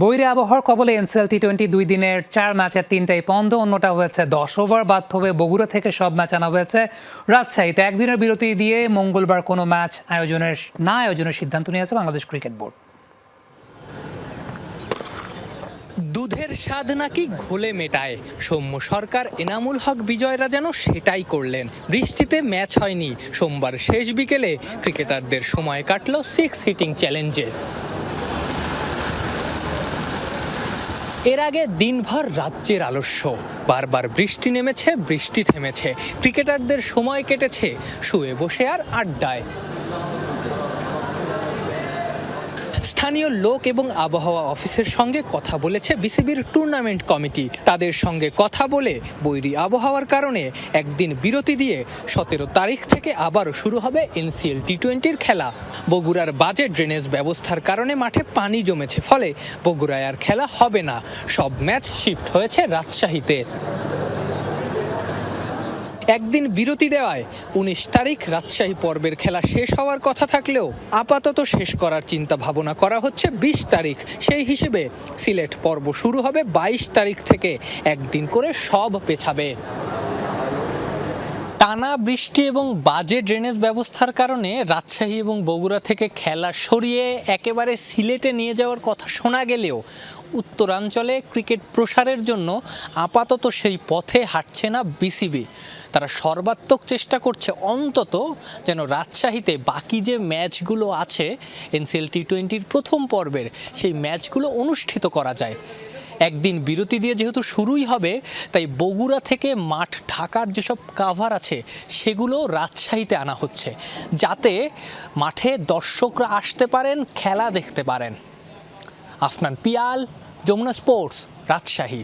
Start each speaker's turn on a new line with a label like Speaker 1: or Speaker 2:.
Speaker 1: বৈরী আবহাওয়ার কবলে এনসিএল টি টোয়েন্টি দুই দিনের চার ম্যাচের তিনটাই পন্দ, অন্যটা হয়েছে দশ ওভার, বাদ হবে বগুড়া থেকে সব ম্যাচ আনা হয়েছে রাজশাহীতে। একদিনের বিরতি দিয়ে মঙ্গলবার কোনো ম্যাচ আয়োজনের, না আয়োজনের সিদ্ধান্ত নিয়েছে বাংলাদেশ ক্রিকেট বোর্ড।
Speaker 2: দুধের স্বাদ নাকি ঘোলে মেটায়? সৌম্য সরকার, এনামুল হক, বিজয়রা যেন সেটাই করলেন। বৃষ্টিতে ম্যাচ হয়নি। সোমবার শেষ বিকেলে ক্রিকেটারদের সময় কাটল সিক্স হিটিং চ্যালেঞ্জে এর আগে দিনভর রাজ্যের আলস্য। বারবার বৃষ্টি নেমেছে, বৃষ্টি থেমেছে। ক্রিকেটারদের সময় কেটেছে। শুয়ে বসে আর আড্ডায়। স্থানীয় লোক এবং আবহাওয়া অফিসের সঙ্গে কথা বলেছে বিসিবির টুর্নামেন্ট কমিটি। তাদের সঙ্গে কথা বলে বৈরী আবহাওয়ার কারণে একদিন বিরতি দিয়ে সতেরো তারিখ থেকে আবারও শুরু হবে এনসিএল টি টোয়েন্টির খেলা। বগুড়ার বাজেট ড্রেনেজ ব্যবস্থার কারণে মাঠে পানি জমেছে, ফলে বগুড়ায় আর খেলা হবে না। সব ম্যাচ শিফট হয়েছে রাজশাহীতে। একদিন বিরতি দেওয়ায় উনিশ তারিখ রাজশাহী পর্বের খেলা শেষ হওয়ার কথা থাকলেও আপাতত শেষ করার চিন্তা ভাবনা করা হচ্ছে বিশ তারিখ। সেই হিসেবে সিলেট পর্ব শুরু হবে বাইশ তারিখ থেকে। একদিন করে সব পেছাবে। টানা বৃষ্টি এবং বাজে ড্রেনেজ ব্যবস্থার কারণে রাজশাহী এবং বগুড়া থেকে খেলা সরিয়ে একেবারে সিলেটে নিয়ে যাওয়ার কথা শোনা গেলেও উত্তরাঞ্চলে ক্রিকেট প্রসারের জন্য আপাতত সেই পথে হাঁটছে না বিসিবি। তারা সর্বাত্মক চেষ্টা করছে অন্তত যেন রাজশাহীতে বাকি যে ম্যাচগুলো আছে, এনসিএল টি টোয়েন্টির প্রথম পর্বের সেই ম্যাচগুলো অনুষ্ঠিত করা যায়। একদিন বিরতি দিয়ে যেহেতু শুরুই হবে, তাই বগুড়া থেকে মাঠ ঢাকার যেসব কাভার আছে, সেগুলো রাজশাহীতে আনা হচ্ছে। যাতে মাঠে দর্শকরা আসতে পারেন, খেলা দেখতে পারেন। আফনান পিয়াল যমুনা স্পোর্টস রাজশাহী।